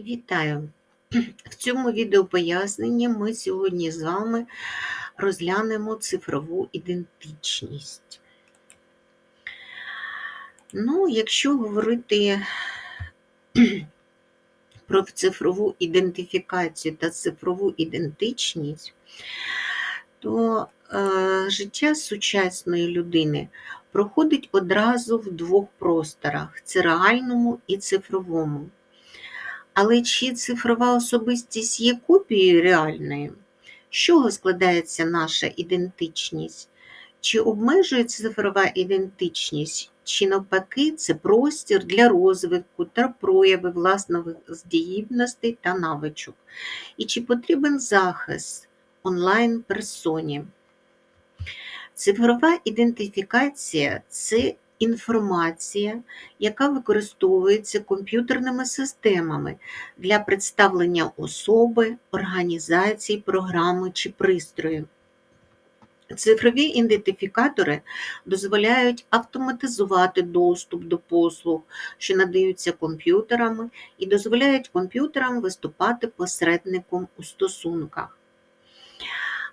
Вітаю! В цьому відеопоясненні ми сьогодні з вами розглянемо цифрову ідентичність. Ну, якщо говорити про цифрову ідентифікацію та цифрову ідентичність, то е, життя сучасної людини проходить одразу в двох просторах це реальному і цифровому. Але чи цифрова особистість є копією реальної? З чого складається наша ідентичність? Чи обмежується цифрова ідентичність, чи навпаки, це простір для розвитку та прояви власних здібностей та навичок? І чи потрібен захист онлайн-персоні? Цифрова ідентифікація це інформація, яка використовується комп'ютерними системами для представлення особи, організації, програми чи пристрою. Цифрові ідентифікатори дозволяють автоматизувати доступ до послуг, що надаються комп'ютерами, і дозволяють комп'ютерам виступати посередником у стосунках.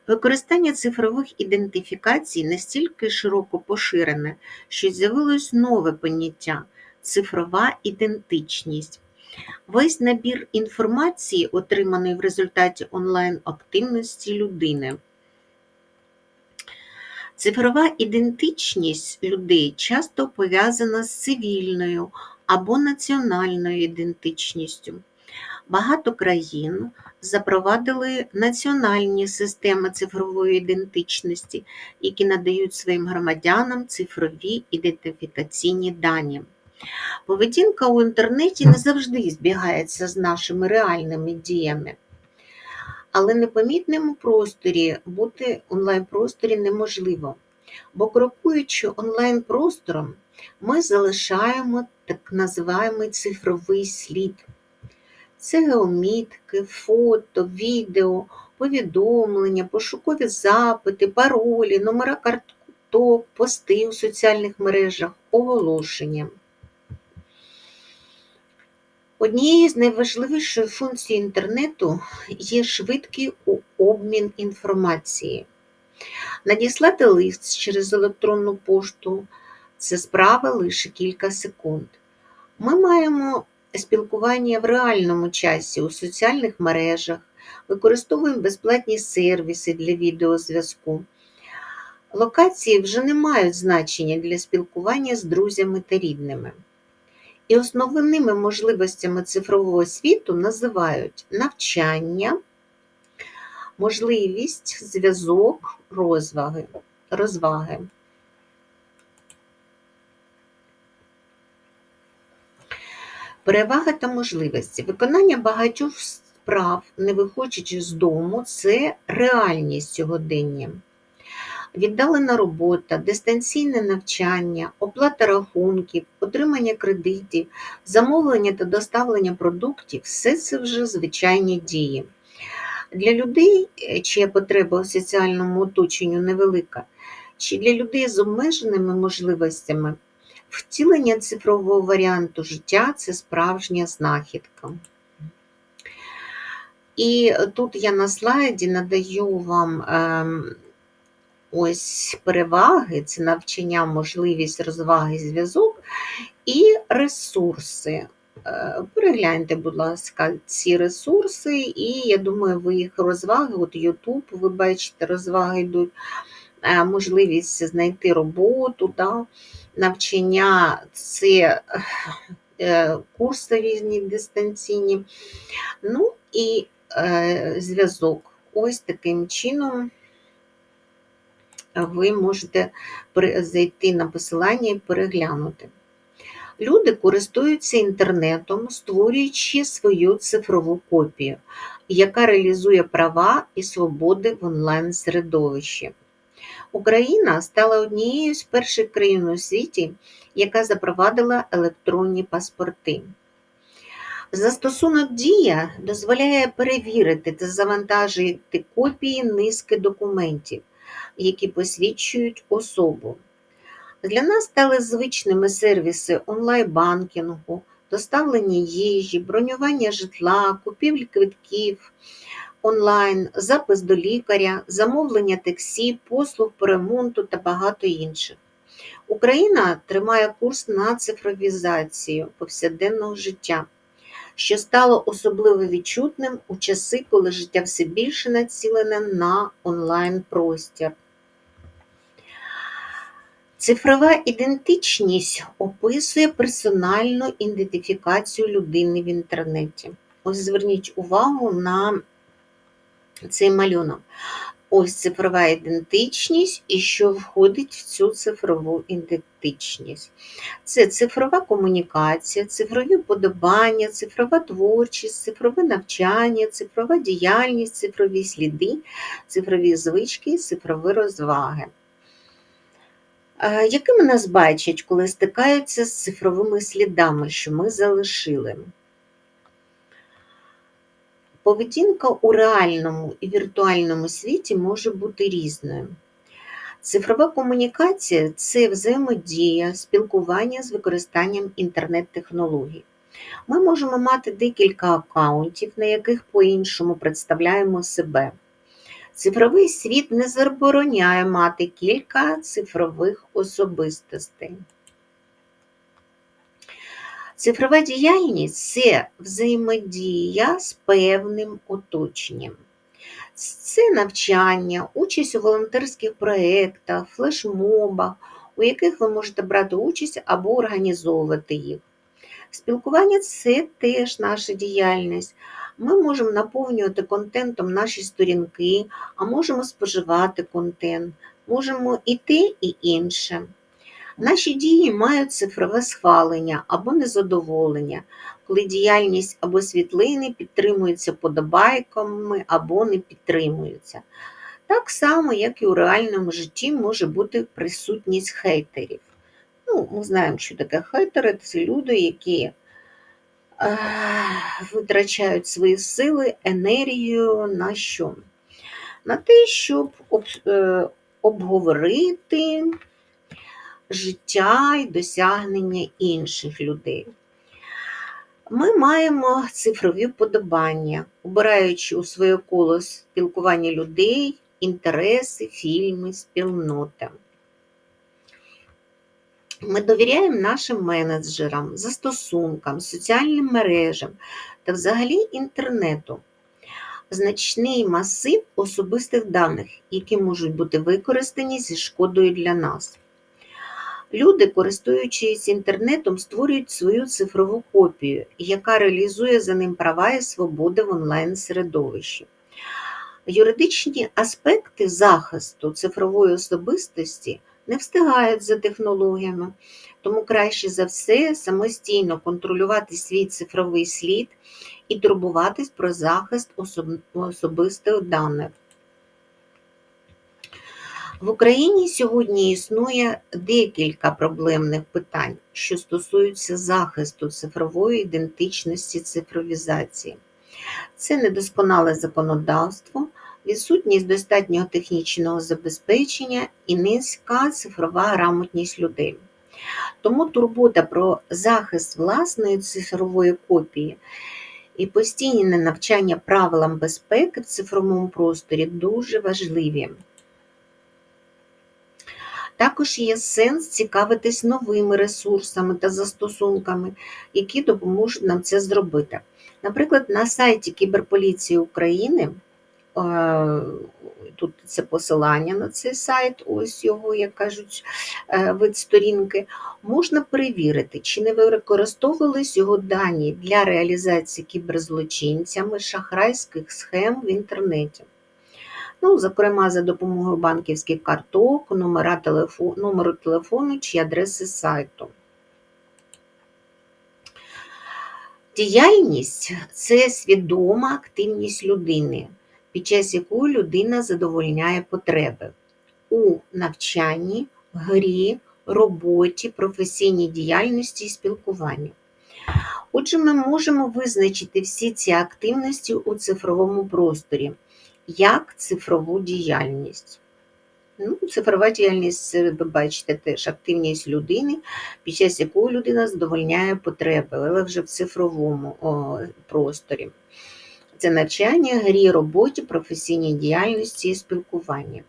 Використання цифрових ідентифікацій настільки широко поширене, що з'явилось нове поняття цифрова ідентичність. Весь набір інформації, отриманий в результаті онлайн-активності людини. Цифрова ідентичність людей часто пов'язана з цивільною або національною ідентичністю. Багато країн запровадили національні системи цифрової ідентичності, які надають своїм громадянам цифрові ідентифікаційні дані. Поведінка у інтернеті не завжди збігається з нашими реальними діями, але непомітним у просторі бути онлайн-просторі неможливо, бо крокуючи онлайн-простором, ми залишаємо так називаємий цифровий слід. Це геомітки, фото, відео, повідомлення, пошукові запити, паролі, номера карток, пости у соціальних мережах, оголошення. Однією з найважливіших функцій інтернету є швидкий обмін інформації. Надіслати лист через електронну пошту це справа лише кілька секунд. Ми маємо спілкування в реальному часі у соціальних мережах, використовуємо безплатні сервіси для відеозв'язку. Локації вже не мають значення для спілкування з друзями та рідними. І основними можливостями цифрового світу називають навчання, можливість, зв'язок, розваги. розваги. Перевага та можливості. Виконання багатьох справ, не виходячи з дому, це реальність сьогодення. Віддалена робота, дистанційне навчання, оплата рахунків, отримання кредитів, замовлення та доставлення продуктів все це вже звичайні дії. Для людей, е, чия потреба у соціальному оточенню невелика, чи для людей з обмеженими можливостями Втілення цифрового варіанту життя це справжня знахідка. І тут я на слайді надаю вам ем, ось переваги, це навчання, можливість розваги, зв'язок і ресурси. Е, перегляньте, будь ласка, ці ресурси, і я думаю, ви їх розваги, от YouTube, ви бачите, розваги йдуть, е, можливість знайти роботу. Да? Навчання, це е, курси різні дистанційні, ну і е, зв'язок. Ось таким чином ви можете зайти на посилання і переглянути. Люди користуються інтернетом, створюючи свою цифрову копію, яка реалізує права і свободи в онлайн-середовищі. Україна стала однією з перших країн у світі, яка запровадила електронні паспорти. Застосунок Дія дозволяє перевірити та завантажити копії низки документів, які посвідчують особу. Для нас стали звичними сервіси онлайн-банкінгу, доставлення їжі, бронювання житла, купівлі квитків онлайн, запис до лікаря, замовлення таксі, послуг по ремонту та багато інших. Україна тримає курс на цифровізацію повсякденного життя, що стало особливо відчутним у часи, коли життя все більше націлене на онлайн-простір. Цифрова ідентичність описує персональну ідентифікацію людини в інтернеті. Ось зверніть увагу на цей малюнок. Ось цифрова ідентичність і що входить в цю цифрову ідентичність. Це цифрова комунікація, цифрові вподобання, цифрова творчість, цифрове навчання, цифрова діяльність, цифрові сліди, цифрові звички, цифрові розваги. Якими нас бачать, коли стикаються з цифровими слідами, що ми залишили? Поведінка у реальному і віртуальному світі може бути різною. Цифрова комунікація це взаємодія, спілкування з використанням інтернет-технологій. Ми можемо мати декілька аккаунтів, на яких по-іншому представляємо себе. Цифровий світ не забороняє мати кілька цифрових особистостей. Цифрова діяльність це взаємодія з певним оточенням. Це навчання, участь у волонтерських проєктах, флешмобах, у яких ви можете брати участь або організовувати їх. Спілкування це теж наша діяльність. Ми можемо наповнювати контентом наші сторінки, а можемо споживати контент, можемо і те, і інше. Наші дії мають цифрове схвалення або незадоволення, коли діяльність або світлини підтримуються подобайками або не підтримуються. Так само, як і у реальному житті може бути присутність хейтерів. Ну, Ми знаємо, що таке хейтери це люди, які е, витрачають свої сили, енергію на що? На те, щоб об, е, обговорити життя і досягнення інших людей. Ми маємо цифрові вподобання, обираючи у своє коло спілкування людей, інтереси, фільми, спільноти. Ми довіряємо нашим менеджерам, застосункам, соціальним мережам та взагалі інтернету. Значний масив особистих даних, які можуть бути використані зі шкодою для нас. Люди, користуючись інтернетом, створюють свою цифрову копію, яка реалізує за ним права і свободи в онлайн-середовищі. Юридичні аспекти захисту цифрової особистості не встигають за технологіями, тому краще за все самостійно контролювати свій цифровий слід і турбуватись про захист особистих даних. В Україні сьогодні існує декілька проблемних питань, що стосуються захисту цифрової ідентичності цифровізації. Це недосконале законодавство, відсутність достатнього технічного забезпечення і низька цифрова грамотність людей. Тому турбота про захист власної цифрової копії і постійне навчання правилам безпеки в цифровому просторі дуже важливі. Також є сенс цікавитись новими ресурсами та застосунками, які допоможуть нам це зробити. Наприклад, на сайті Кіберполіції України, е, тут це посилання на цей сайт, ось його, як кажуть, е, вид сторінки, можна перевірити, чи не використовувались його дані для реалізації кіберзлочинцями шахрайських схем в інтернеті ну, зокрема, за допомогою банківських карток, номера телефону, номеру телефону чи адреси сайту. Діяльність це свідома активність людини, під час якої людина задовольняє потреби у навчанні, грі, роботі, професійній діяльності і спілкуванні. Отже, ми можемо визначити всі ці активності у цифровому просторі як цифрову діяльність. Ну, цифрова діяльність, це ви бачите теж активність людини, під час якої людина задовольняє потреби, але вже в цифровому о, просторі. Це навчання, грі, роботі, професійній діяльності і спілкування.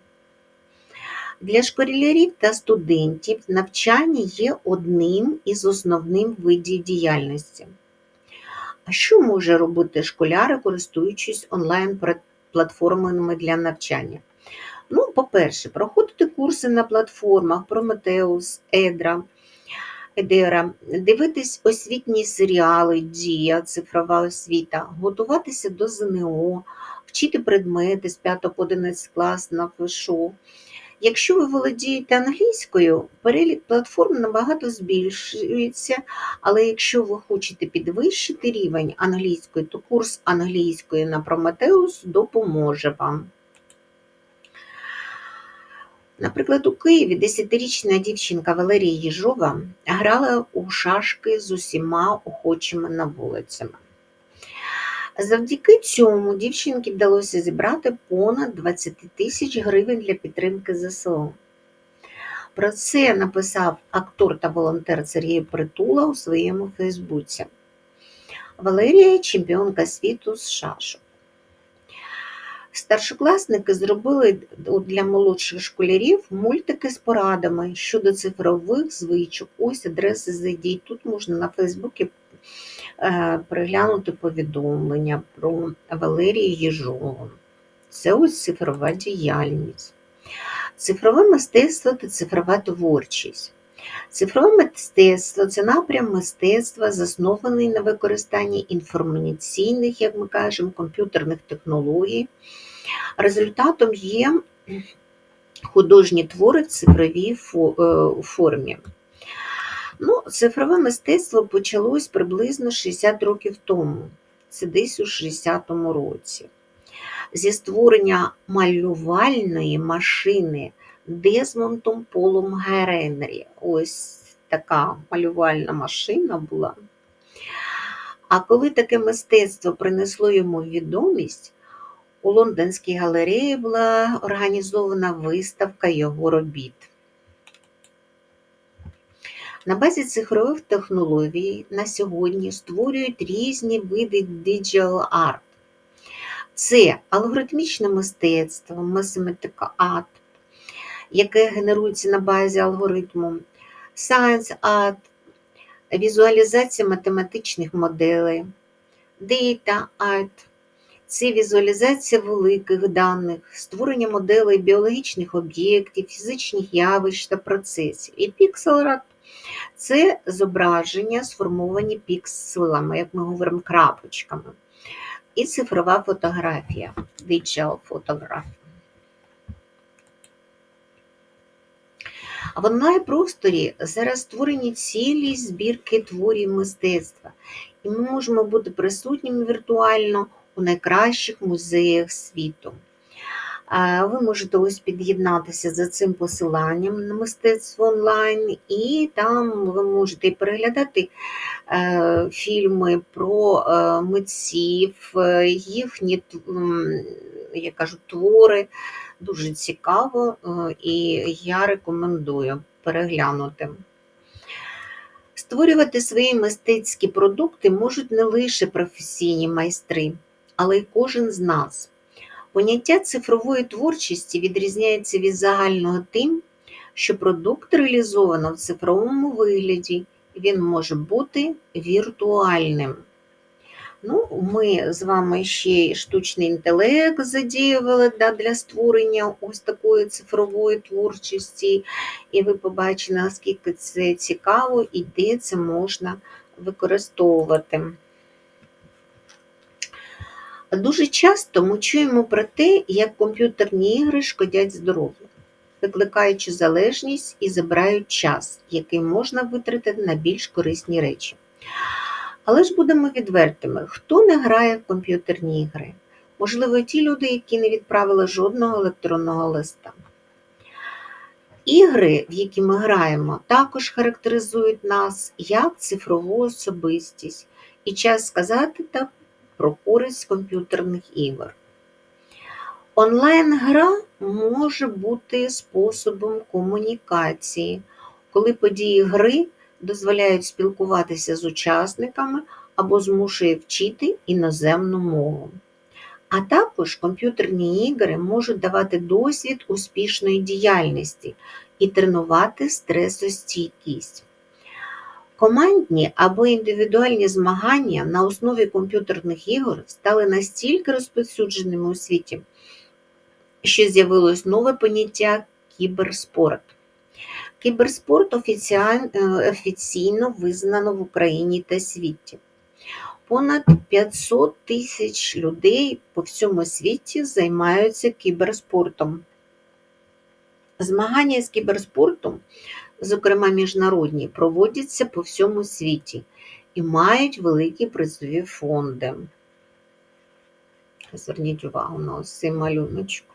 Для школярів та студентів навчання є одним із основних видів діяльності. А що може робити школяри, користуючись онлайн-платформами для навчання? Ну, по-перше, проходити курси на платформах Прометеус, Едра, Едера, дивитись освітні серіали, Дія, цифрова освіта, готуватися до ЗНО, вчити предмети з 5 по 11 клас на ФШО. Якщо ви володієте англійською, перелік платформ набагато збільшується, але якщо ви хочете підвищити рівень англійської, то курс англійської на Prometheus допоможе вам. Наприклад, у Києві 10-річна дівчинка Валерія Єжова грала у шашки з усіма охочими на вулицями. Завдяки цьому дівчинці вдалося зібрати понад 20 тисяч гривень для підтримки ЗСУ. Про це написав актор та волонтер Сергій Притула у своєму Фейсбуці. Валерія чемпіонка світу з шашок. Старшокласники зробили для молодших школярів мультики з порадами щодо цифрових звичок. Ось адреси зайдіть. Тут можна на Фейсбуці переглянути повідомлення про Валерію Єжову. Це ось цифрова діяльність. Цифрове мистецтво та цифрова творчість. Цифрове мистецтво це напрям мистецтва, заснований на використанні інформаційних, як ми кажемо, комп'ютерних технологій. Результатом є художні твори в цифровій е, формі. Ну, Цифрове мистецтво почалось приблизно 60 років тому, це десь у 60-му році. Зі створення малювальної машини Дезмонтом Полом Геренрі. Ось така малювальна машина була. А коли таке мистецтво принесло йому відомість, у Лондонській галереї була організована виставка його робіт. На базі цифрових технологій на сьогодні створюють різні види digital art. Це алгоритмічне мистецтво, Mathematical Art, яке генерується на базі алгоритму, Science Art, візуалізація математичних моделей, Data Art – це візуалізація великих даних, створення моделей біологічних об'єктів, фізичних явищ та процесів. І Pixel Art – це зображення, сформовані пікселами, як ми говоримо, крапочками. І цифрова фотографія, digital photography. В онлайн-просторі зараз створені цілі збірки творів мистецтва, і ми можемо бути присутніми віртуально у найкращих музеях світу. Ви можете ось під'єднатися за цим посиланням на мистецтво онлайн, і там ви можете переглядати е, фільми про е, митців, е, їхні я кажу, твори. Дуже цікаво, і я рекомендую переглянути. Створювати свої мистецькі продукти можуть не лише професійні майстри, але й кожен з нас. Поняття цифрової творчості відрізняється від загального тим, що продукт реалізовано в цифровому вигляді, він може бути віртуальним. Ну, Ми з вами ще й штучний інтелект задіювали да, для створення ось такої цифрової творчості, і ви побачите, наскільки це цікаво і де це можна використовувати. Дуже часто ми чуємо про те, як комп'ютерні ігри шкодять здоров'ю, викликаючи залежність і забирають час, який можна витратити на більш корисні речі. Але ж будемо відвертими, хто не грає в комп'ютерні ігри? Можливо, ті люди, які не відправили жодного електронного листа. Ігри, в які ми граємо, також характеризують нас як цифрову особистість, і час сказати так про користь комп'ютерних ігор. Онлайн-гра може бути способом комунікації, коли події гри дозволяють спілкуватися з учасниками або змушує вчити іноземну мову. А також комп'ютерні ігри можуть давати досвід успішної діяльності і тренувати стресостійкість. Командні або індивідуальні змагання на основі комп'ютерних ігор стали настільки розповсюдженими у світі, що з'явилось нове поняття кіберспорт. Кіберспорт е, офіційно визнано в Україні та світі. Понад 500 тисяч людей по всьому світі займаються кіберспортом. Змагання з кіберспортом, зокрема міжнародні, проводяться по всьому світі і мають великі призові фонди. Зверніть увагу на ось цей малюночок.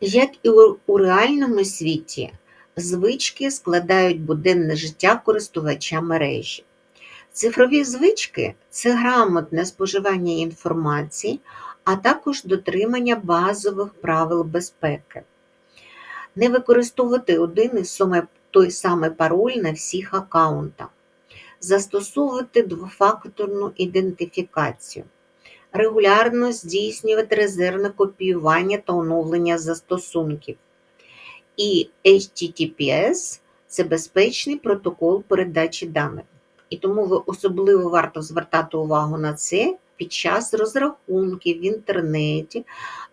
Як і у реальному світі, звички складають буденне життя користувача мережі. Цифрові звички це грамотне споживання інформації, а також дотримання базових правил безпеки. Не використовувати один і той самий пароль на всіх аккаунтах, застосовувати двофакторну ідентифікацію, регулярно здійснювати резервне копіювання та оновлення застосунків. І HTTPS це безпечний протокол передачі даних. І тому ви особливо варто звертати увагу на це під час розрахунків в інтернеті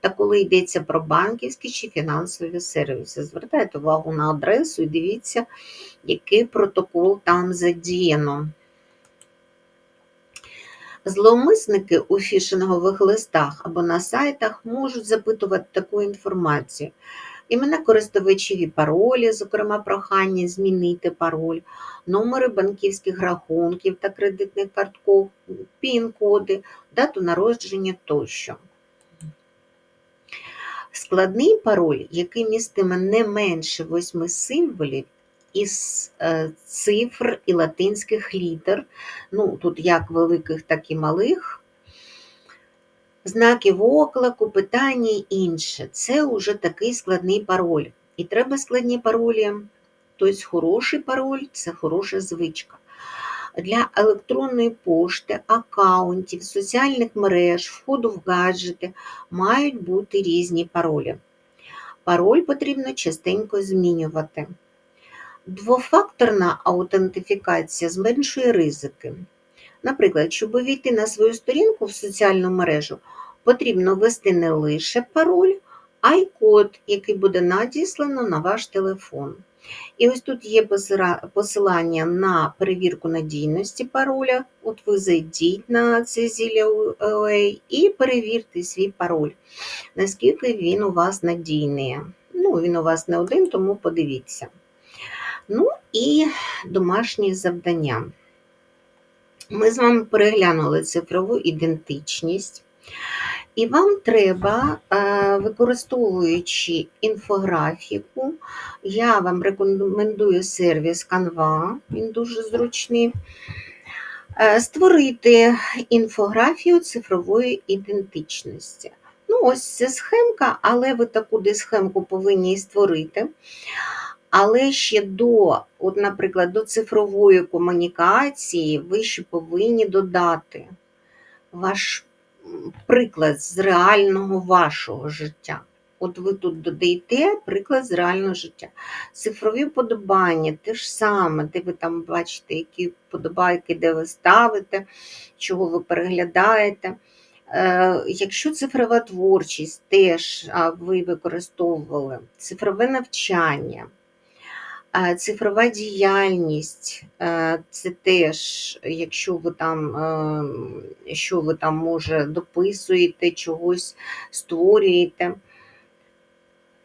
та коли йдеться про банківські чи фінансові сервіси. Звертайте увагу на адресу і дивіться, який протокол там задіяно. Зловмисники у фішингових листах або на сайтах можуть запитувати таку інформацію. Імена користувачів і паролі, зокрема, прохання змінити пароль, номери банківських рахунків та кредитних картков, пін-коди, дату народження тощо. Складний пароль, який містиме не менше восьми символів із е, цифр і латинських літер, ну, тут як великих, так і малих, знаків оклику, питання і інше. Це вже такий складний пароль. І треба складні паролі, тобто хороший пароль це хороша звичка. Для електронної пошти, аккаунтів, соціальних мереж, входу в гаджети мають бути різні паролі. Пароль потрібно частенько змінювати. Двофакторна аутентифікація зменшує ризики. Наприклад, щоб увійти на свою сторінку в соціальну мережу, потрібно ввести не лише пароль, а й код, який буде надіслано на ваш телефон. І ось тут є посилання на перевірку надійності пароля. От ви зайдіть на Cecilia.ua і перевірте свій пароль, наскільки він у вас надійний. Ну, Він у вас не один, тому подивіться. Ну і домашні завдання. Ми з вами переглянули цифрову ідентичність. І вам треба, е, використовуючи інфографіку, я вам рекомендую сервіс Canva, він дуже зручний, е, створити інфографію цифрової ідентичності. Ну, ось це схемка, але ви таку десь схемку повинні створити. Але ще до, от, наприклад, до цифрової комунікації ви ще повинні додати ваш приклад з реального вашого життя. От ви тут додаєте приклад з реального життя. Цифрові вподобання, те ж саме, де ви там бачите, які вподобайки, де ви ставите, чого ви переглядаєте. Е, якщо цифрова творчість теж ви використовували, цифрове навчання, Цифрова діяльність е, це теж, якщо ви там е, що ви там може дописуєте, чогось створюєте,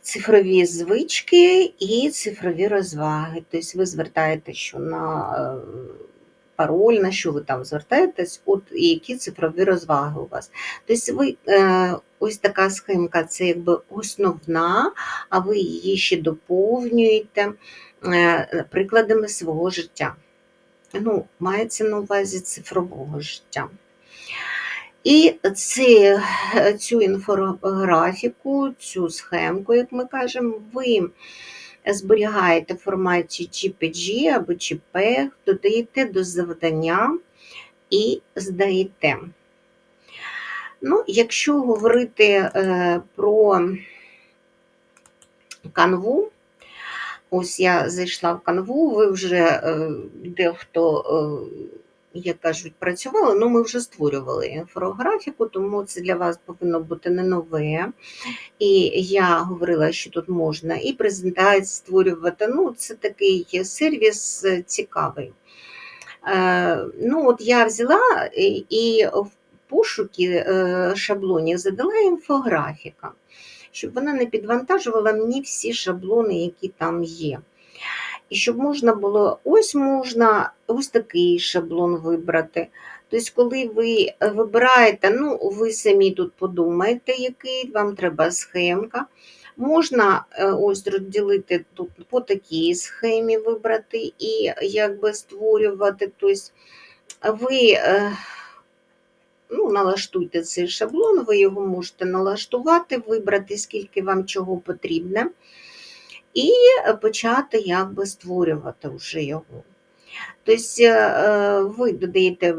цифрові звички і цифрові розваги. Тобто ви звертаєте, що на е, пароль, на що ви там звертаєтесь, от і які цифрові розваги у вас. Тобто ви ось така схемка це якби основна, а ви її ще доповнюєте. Е, прикладами свого життя. Ну, Мається на увазі цифрового життя. І ці, цю інфографіку, цю схемку, як ми кажемо, ви зберігаєте в форматі GPG або JPEG, додаєте до завдання і здаєте. Ну, Якщо говорити е, про канву, ось я зайшла в канву, ви вже е, дехто, е, як кажуть, працювали, ну ми вже створювали інфографіку, тому це для вас повинно бути не нове. І я говорила, що тут можна і презентації створювати. Ну, це такий сервіс цікавий. Ну, от Я взяла і в пошуки е, шаблонів задала інфографіка, щоб вона не підвантажувала мені всі шаблони, які там є. І щоб можна було, ось можна ось такий шаблон вибрати. Тобто, коли ви вибираєте, ну, ви самі тут подумаєте, який вам треба схемка. Можна е, ось розділити тут по такій схемі вибрати і якби створювати. Тобто, ви е, ну, налаштуйте цей шаблон, ви його можете налаштувати, вибрати, скільки вам чого потрібно, і почати якби створювати вже його. Тобто ви додаєте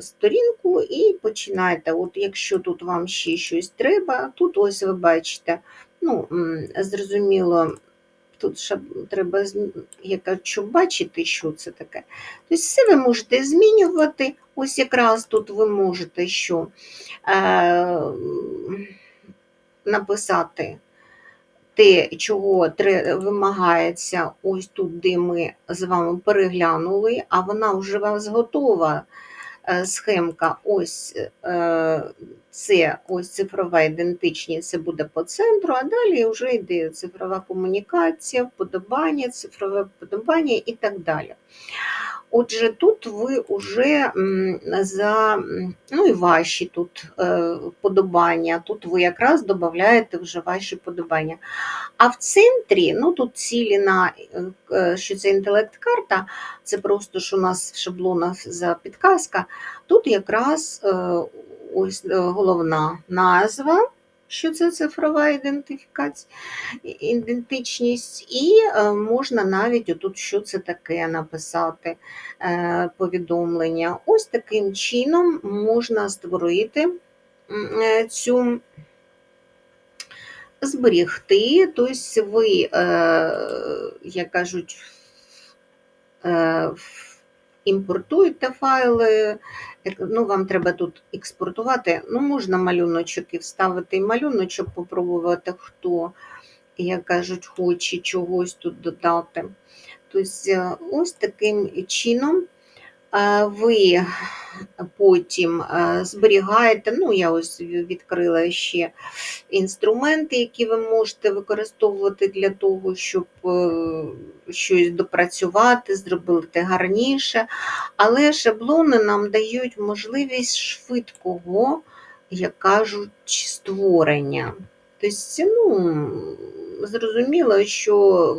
сторінку і починаєте, от якщо тут вам ще щось треба, тут ось ви бачите, ну, зрозуміло, тут ще треба яка, щоб бачити, що це таке. Тобто все ви можете змінювати. Ось якраз тут ви можете що е, написати те, чого вимагається ось тут, де ми з вами переглянули, а вона вже вас готова. Е, схемка, ось е, це ось цифрова ідентичність, це буде по центру, а далі вже йде цифрова комунікація, вподобання, цифрове вподобання і так далі. Отже, тут ви вже за ну і ваші тут е, подобання, тут ви якраз додаєте вже ваші подобання. А в центрі, ну тут цілі на е, що це інтелект-карта, це просто що у нас в шаблонах за підказка. Тут якраз е, ось головна назва що це цифрова ідентифікація, ідентичність, і е, можна навіть отут, що це таке, написати е, повідомлення. Ось таким чином можна створити е, цю. Зберігти, тобто ви, як кажуть, імпортуєте файли, ну, вам треба тут експортувати. Ну, Можна малюночок і вставити і малюночок, попробувати, хто, як кажуть, хоче чогось тут додати. Тобто, ось таким чином ви потім зберігаєте, ну, я ось відкрила ще інструменти, які ви можете використовувати для того, щоб е, щось допрацювати, зробити гарніше. Але шаблони нам дають можливість швидкого, як кажуть, створення. Тобто, ну, зрозуміло, що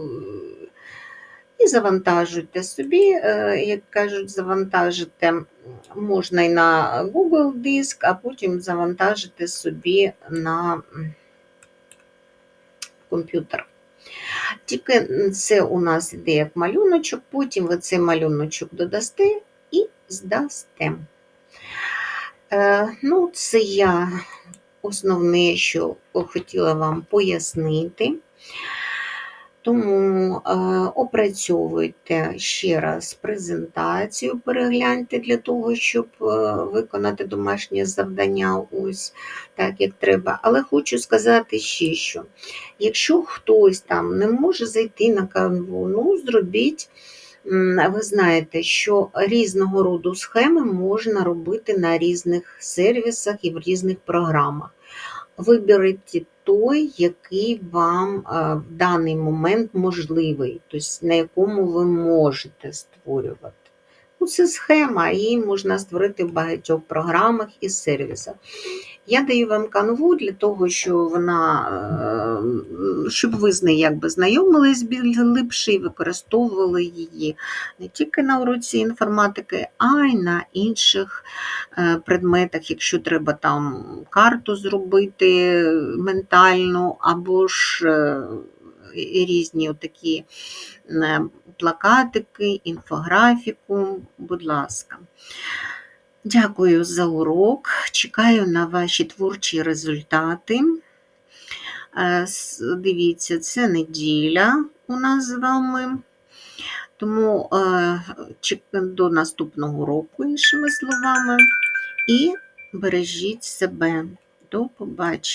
і завантажуйте собі, е, як кажуть, завантажити можна і на Google диск, а потім завантажити собі на комп'ютер. Тільки це у нас йде як малюночок, потім ви цей малюночок додасте і здасте. Е, ну, Це я основне, що хотіла вам пояснити. Тому е, опрацьовуйте ще раз презентацію, перегляньте для того, щоб е, виконати домашнє завдання, ось так як треба. Але хочу сказати ще що: якщо хтось там не може зайти на канву, ну зробіть. Ви знаєте, що різного роду схеми можна робити на різних сервісах і в різних програмах. Виберіть той, який вам в даний момент можливий, тобто на якому ви можете створювати. Ну, Це схема, її можна створити в багатьох програмах і сервісах. Я даю вам канву для того, що вона, е, щоб ви з нею якби знайомились глибше і використовували її не тільки на уроці інформатики, а й на інших е, предметах, якщо треба там карту зробити ментальну, або ж е, різні такі плакатики, інфографіку, будь ласка. Дякую за урок. Чекаю на ваші творчі результати. Е, Дивіться, це неділя у нас з вами. Тому е, до наступного року, іншими словами. І бережіть себе. До побачення.